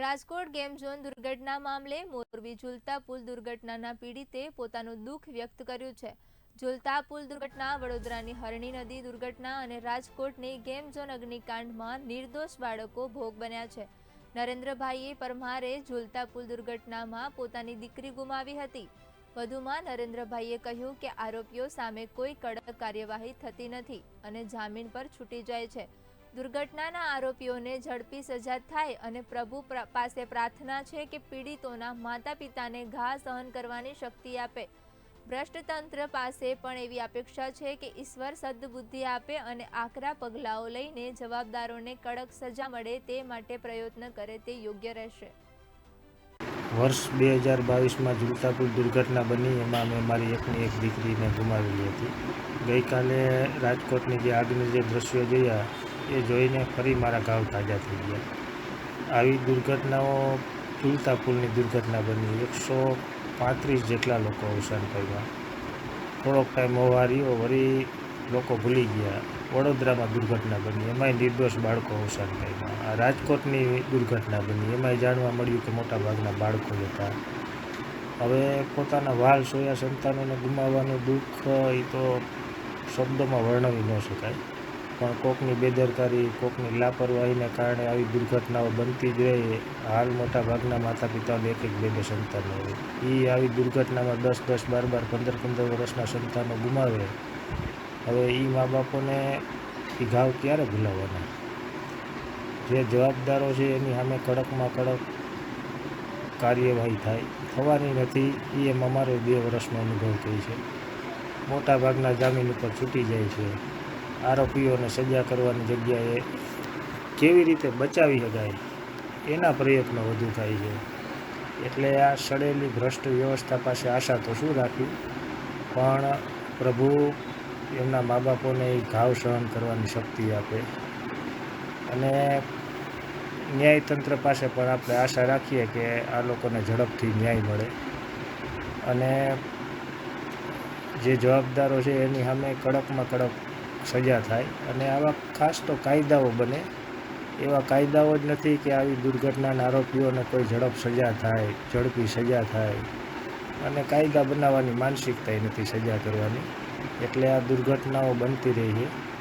Rajkot game zone દુર્ઘટના મામલે મોરબી ઝુલતા પુલ દુર્ઘટનાના પીડિતે પોતાનું દુઃખ વ્યક્ત કર્યું છે. ઝુલતા પુલ દુર્ઘટના, વડોદરાની હરણી નદી દુર્ઘટના અને રાજકોટની ગેમ ઝોન અગ્નિકાંડમાં નિર્દોષ બાળકો ભોગ બન્યા છે. નરેન્દ્રભાઈએ પરમારે ઝુલતા પુલ દુર્ઘટનામાં પોતાની દીકરી ગુમાવી હતી. વધુમાં નરેન્દ્રભાઈએ કહ્યું કે આરોપીઓ સામે કોઈ કડક કાર્યવાહી થતી નથી અને જામીન પર છૂટી જાય છે. દુર્ઘટનાના આરોપીઓને ઝડપી સજા થાય અને પ્રભુ પાસે પ્રાર્થના છે કે પીડિતોના માતા પિતાને ઘા સહન કરવાની શક્તિ આપે. ભ્રષ્ટતંત્ર પાસે પણ એવી અપેક્ષા છે કે ઈશ્વર સદબુદ્ધિ આપે અને આકરા પગલાઓ લઈને જવાબદારોને કડક સજા મળે તે માટે પ્રયત્ન કરે તે યોગ્ય રહેશે. વર્ષ બે હજાર બાવીસમાં જુલતાપુર દુર્ઘટના બની, એમાં મેં મારી એકની એક દીકરીને ગુમાવેલી હતી. ગઈકાલે રાજકોટની જે આગની જે દ્રશ્યો જોયા એ જોઈને ફરી મારા ઘાવ તાજા થઈ ગયા. આવી દુર્ઘટનાઓ ફૂલતા પુલની દુર્ઘટના બની. એકસો પાંત્રીસ જેટલા લોકો અવસાન પામ્યા. થોડોક ટાઈમ હોવારીઓ વળી લોકો ભૂલી ગયા. વડોદરામાં દુર્ઘટના બની. એમાંય નિર્દોષ બાળકો અવસાન પામ્યા. આ રાજકોટની દુર્ઘટના બની. એમાંય જાણવા મળ્યું કે મોટા ભાગના બાળકો હતા હવે પોતાના વાલ સોયા સંતાનોને ગુમાવવાનું દુઃખ, એ તો શબ્દોમાં વર્ણવી ન શકાય. પણ કોકની બેદરકારી, કોકની લાપરવાહીને કારણે આવી દુર્ઘટનાઓ બનતી જ રહે હાલ મોટા ભાગના માતા પિતાઓને એક એક બે બે સંતાનો હોય એ આવી દુર્ઘટનામાં દસ દસ, બાર બાર, પંદર પંદર વર્ષના સંતાનો ગુમાવે. હવે એ મા બાપોને એ ઘાવ ક્યારે ભૂલાવવાના? જે જવાબદારો છે એની સામે કડકમાં કડક કાર્યવાહી થાય. થવાની નથી એ એમ અમારો બે વર્ષનો અનુભવ કહે છે. મોટાભાગના જામીન ઉપર છૂટી જાય છે. આરોપીઓને સજા કરવાની જગ્યાએ કેવી રીતે બચાવી શકાય એના પ્રયત્નો વધુ થાય છે. એટલે આ સડેલી ભ્રષ્ટ વ્યવસ્થા પાસે આશા તો શું રાખવી? પણ પ્રભુ એમના મા બાપોને એ ઘાવ સહન કરવાની શક્તિ આપે. અને ન્યાયતંત્ર પાસે પણ આપણે આશા રાખીએ કે આ લોકોને ઝડપથી ન્યાય મળે. અને જે જવાબદારો છે એની સામે કડકમાં કડક સજા થાય. અને આવા ખાસ તો કાયદાઓ બને. એવા કાયદાઓ જ નથી કે આવી દુર્ઘટનાના આરોપીઓને કોઈ ઝડપ સજા થાય, ઝડપી સજા થાય. અને કાયદા બનાવવાની માનસિકતા નથી સજા કરવાની. એટલે આ દુર્ઘટનાઓ બનતી રહી છે.